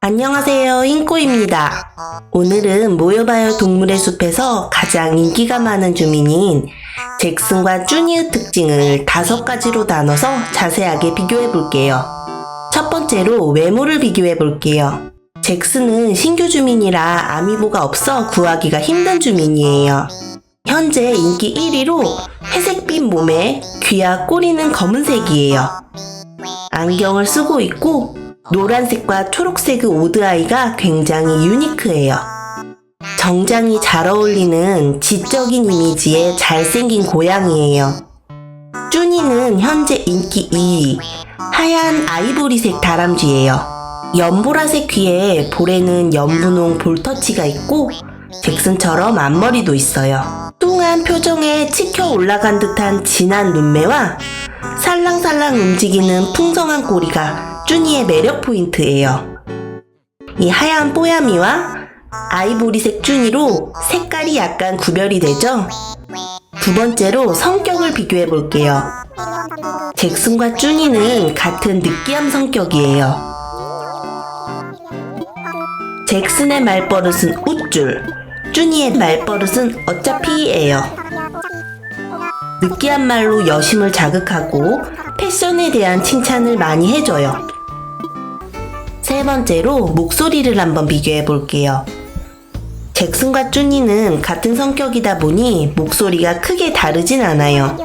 안녕하세요, 인꼬입니다. 오늘은 모여봐요 동물의 숲에서 가장 인기가 많은 주민인 잭슨과 쭈니의 특징을 다섯 가지로 나눠서 자세하게 비교해 볼게요. 첫 번째로 외모를 비교해 볼게요. 잭슨은 신규 주민이라 아미보가 없어 구하기가 힘든 주민이에요. 현재 인기 1위로 회색빛 몸에 귀와 꼬리는 검은색이에요. 안경을 쓰고 있고 노란색과 초록색의 오드아이가 굉장히 유니크해요. 정장이 잘 어울리는 지적인 이미지의 잘생긴 고양이에요. 쭈니는 현재 인기 2위, 하얀 아이보리색 다람쥐예요. 연보라색 귀에 볼에는 연분홍 볼터치가 있고 잭슨처럼 앞머리도 있어요. 뚱한 표정에 치켜 올라간 듯한 진한 눈매와 살랑살랑 움직이는 풍성한 꼬리가 쭈니의 매력 포인트예요. 이 하얀 뽀야미와 아이보리색 쭈니로 색깔이 약간 구별이 되죠? 두 번째로 성격을 비교해 볼게요. 잭슨과 쭈니는 같은 느끼함 성격이에요. 잭슨의 말버릇은 웃줄, 쭈니의 말버릇은 어차피예요. 느끼한 말로 여심을 자극하고 패션에 대한 칭찬을 많이 해줘요. 세 번째로 목소리를 한번 비교해 볼게요. 잭슨과 쭈니는 같은 성격이다 보니 목소리가 크게 다르진 않아요.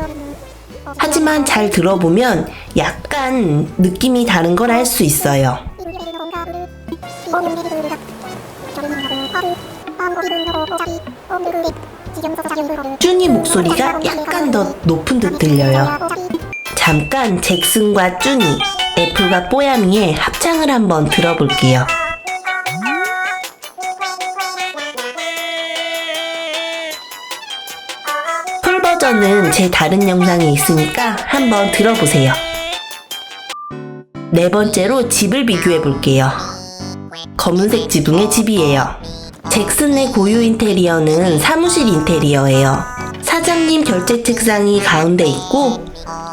하지만 잘 들어보면 약간 느낌이 다른 걸 알 수 있어요. 쭈니 목소리가 약간 더 높은 듯 들려요. 잠깐 잭슨과 쭈니, 애플과 뽀야미의 합창을 한번 들어볼게요. 풀 버전은 제 다른 영상에 있으니까 한번 들어보세요. 네 번째로 집을 비교해 볼게요. 검은색 지붕의 집이에요. 잭슨의 고유 인테리어는 사무실 인테리어예요. 사장님 결제 책상이 가운데 있고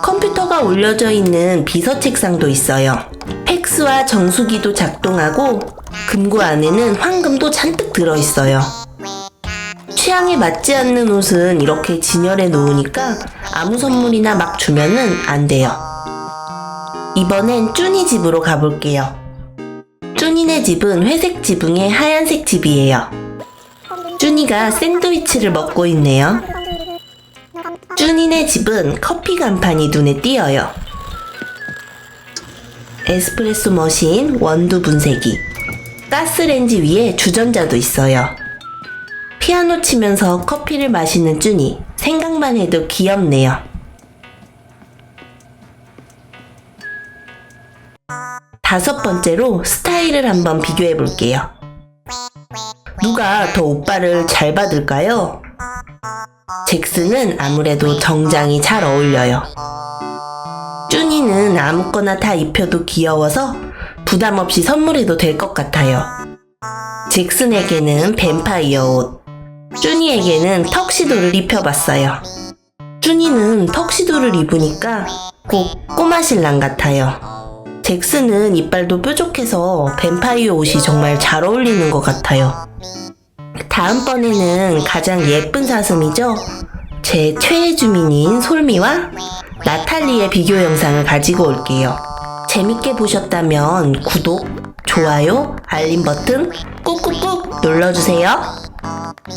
컴퓨터가 올려져 있는 비서 책상도 있어요. 팩스와 정수기도 작동하고 금고 안에는 황금도 잔뜩 들어있어요. 취향에 맞지 않는 옷은 이렇게 진열해 놓으니까 아무 선물이나 막 주면은 안 돼요. 이번엔 쭈니 집으로 가볼게요. 쭈니네 집은 회색 지붕의 하얀색 집이에요. 쭈니가 샌드위치를 먹고 있네요. 쭈니네 집은 커피 간판이 눈에 띄어요. 에스프레소 머신, 원두 분쇄기, 가스렌지 위에 주전자도 있어요. 피아노 치면서 커피를 마시는 쭈니, 생각만 해도 귀엽네요. 다섯 번째로 스타일을 한번 비교해 볼게요. 누가 더 오빠를 잘 받을까요? 잭슨은 아무래도 정장이 잘 어울려요. 쭈니는 아무거나 다 입혀도 귀여워서 부담 없이 선물해도 될 것 같아요. 잭슨에게는 뱀파이어 옷, 쭈니에게는 턱시도를 입혀봤어요. 쭈니는 턱시도를 입으니까 꼭 꼬마 신랑 같아요. 잭슨은 이빨도 뾰족해서 뱀파이어 옷이 정말 잘 어울리는 것 같아요. 다음번에는 가장 예쁜 사슴이죠? 제 최애 주민인 솔미와 나탈리의 비교 영상을 가지고 올게요. 재밌게 보셨다면 구독, 좋아요, 알림 버튼 꾹꾹꾹 눌러주세요.